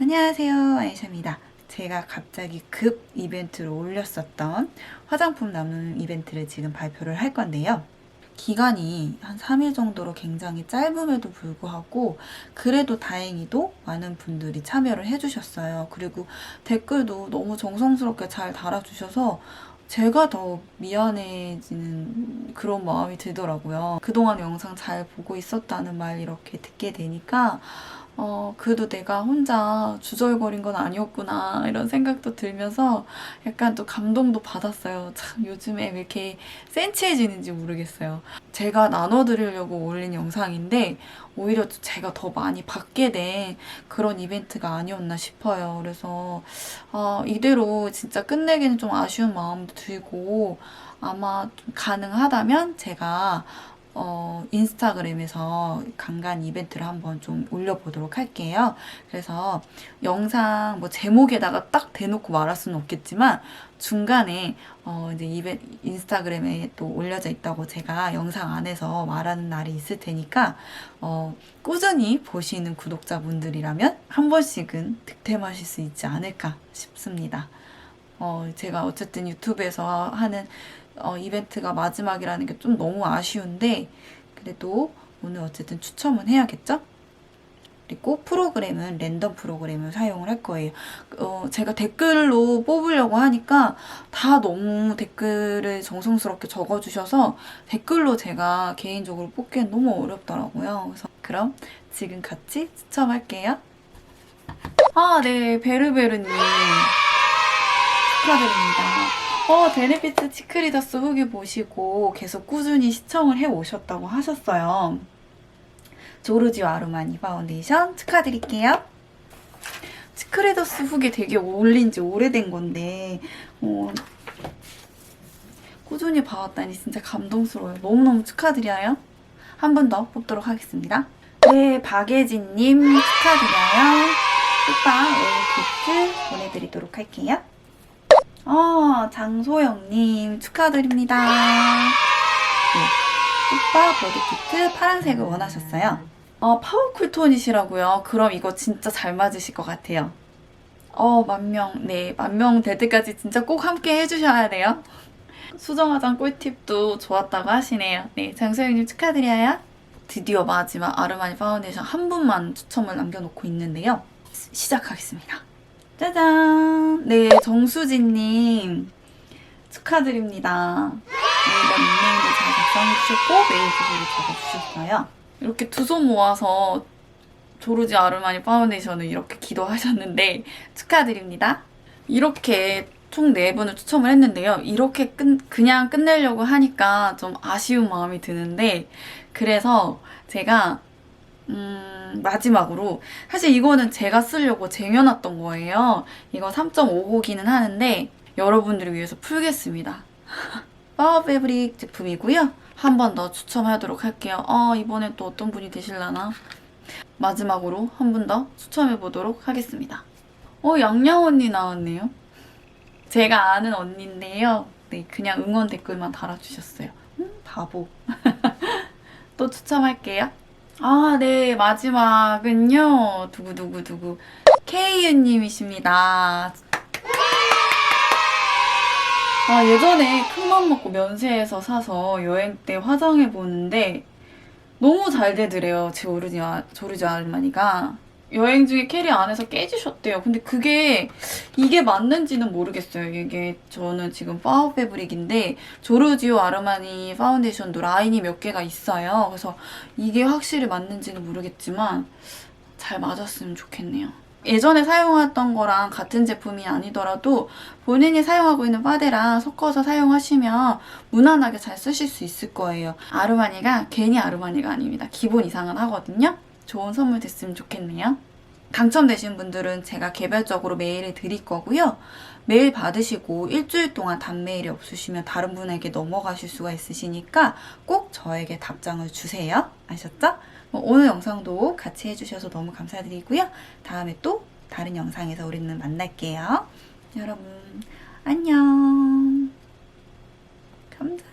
안녕하세요 아이샤입니다. 제가 갑자기 급 이벤트를 올렸었던 화장품 나누는 이벤트를 지금 발표를 할 건데요. 기간이 한 3일 정도로 굉장히 짧음에도 불구하고 그래도 다행히도 많은 분들이 참여를 해주셨어요. 그리고 댓글도 너무 정성스럽게 잘 달아주셔서 제가 더 미안해지는 그런 마음이 들더라고요. 그동안 영상 잘 보고 있었다는 말 이렇게 듣게 되니까, 어, 그래도 내가 혼자 주절거린 건 아니었구나, 이런 생각도 들면서 약간 또 감동도 받았어요. 참, 요즘에 왜 이렇게 센치해지는지 모르겠어요. 제가 나눠드리려고 올린 영상인데, 오히려 제가 더 많이 받게 된 그런 이벤트가 아니었나 싶어요. 그래서, 어, 이대로 진짜 끝내기는 좀 아쉬운 마음도 들고 아마 좀 가능하다면 제가 어, 인스타그램에서 간간 이벤트를 한번 좀 올려보도록 할게요. 그래서 영상 뭐 제목에다가 딱 대놓고 말할 수는 없겠지만 중간에 어, 이제 이벤 인스타그램에 또 올려져 있다고 제가 영상 안에서 말하는 날이 있을 테니까 어, 꾸준히 보시는 구독자분들이라면 한 번씩은 득템하실 수 있지 않을까 싶습니다. 어, 제가 어쨌든 유튜브에서 하는 어, 이벤트가 마지막이라는 게 좀 너무 아쉬운데 그래도 오늘 어쨌든 추첨은 해야겠죠? 그리고 프로그램은 랜덤 프로그램을 사용을 할 거예요. 어, 제가 댓글로 뽑으려고 하니까 다 너무 댓글을 정성스럽게 적어주셔서 댓글로 제가 개인적으로 뽑기엔 너무 어렵더라고요. 그래서 그럼 지금 같이 추첨할게요. 아, 네, 베르베르님. 축하드립니다. 어, 베네피트 치크리더스 후기 보시고 계속 꾸준히 시청을 해 오셨다고 하셨어요. 조르지오 아르마니 파운데이션 축하드릴게요. 치크리더스 후기 되게 올린 지 오래된 건데, 어, 꾸준히 봐왔다니 진짜 감동스러워요. 너무너무 축하드려요. 한 번 더 뽑도록 하겠습니다. 네, 박예진님 축하드려요. 오빠 오일 키트 보내드리도록 할게요. 어, 장소영님 축하드립니다. 네, 오빠 버디 키트 파란색을 원하셨어요. 어, 파워쿨 톤이시라고요. 그럼 이거 진짜 잘 맞으실 것 같아요. 어, 만명, 네, 만명 될 때까지 진짜 꼭 함께 해주셔야 돼요. 수정화장 꿀팁도 좋았다고 하시네요. 네, 장소영님 축하드려요. 드디어 마지막 아르마니 파운데이션 한 분만 추첨을 남겨놓고 있는데요. 시- 시작하겠습니다. 짜잔! 네, 정수진님 축하드립니다. 네이버 닉네임도 잘 작성해주셨고 메일 주소도 적어주셨어요. 이렇게 두 손 모아서 조르지 아르마니 파운데이션을 이렇게 기도하셨는데 축하드립니다. 이렇게 총 4분을 추첨을 했는데요. 이렇게 끝, 그냥 끝내려고 하니까 좀 아쉬운 마음이 드는데 그래서 제가 음, 마지막으로 사실 이거는 제가 쓰려고 쟁여놨던 거예요. 이거 3.5호기는 하는데 여러분들을 위해서 풀겠습니다. 파워 패브릭 제품이고요. 한 번 더 추첨하도록 할게요. 아, 이번엔 또 어떤 분이 되실라나? 마지막으로 한 분 더 추첨해 보도록 하겠습니다. 어, 양양 언니 나왔네요. 제가 아는 언니인데요. 네, 그냥 응원 댓글만 달아주셨어요. 음, 바보. 또 추첨할게요. 아, 네, 마지막은요. 두구두구두구. K유님이십니다. 아, 예전에 큰맘 먹고 면세에서 사서 여행 때 화장해 보는데 너무 잘 되더래요. 제 오르지, 아, 조르지 아르마니가. 여행 중에 캐리 안에서 깨지셨대요. 근데 그게 이게 맞는지는 모르겠어요. 이게 저는 지금 파워 패브릭인데 조르지오 아르마니 파운데이션도 라인이 몇 개가 있어요. 그래서 이게 확실히 맞는지는 모르겠지만 잘 맞았으면 좋겠네요. 예전에 사용했던 거랑 같은 제품이 아니더라도 본인이 사용하고 있는 파데랑 섞어서 사용하시면 무난하게 잘 쓰실 수 있을 거예요. 아르마니가 괜히 아르마니가 아닙니다. 기본 이상은 하거든요. 좋은 선물 됐으면 좋겠네요. 당첨되신 분들은 제가 개별적으로 메일을 드릴 거고요. 메일 받으시고 일주일 동안 답메일이 없으시면 다른 분에게 넘어가실 수가 있으시니까 꼭 저에게 답장을 주세요. 아셨죠? 뭐 오늘 영상도 같이 해주셔서 너무 감사드리고요. 다음에 또 다른 영상에서 우리는 만날게요. 여러분, 안녕. 감사해요.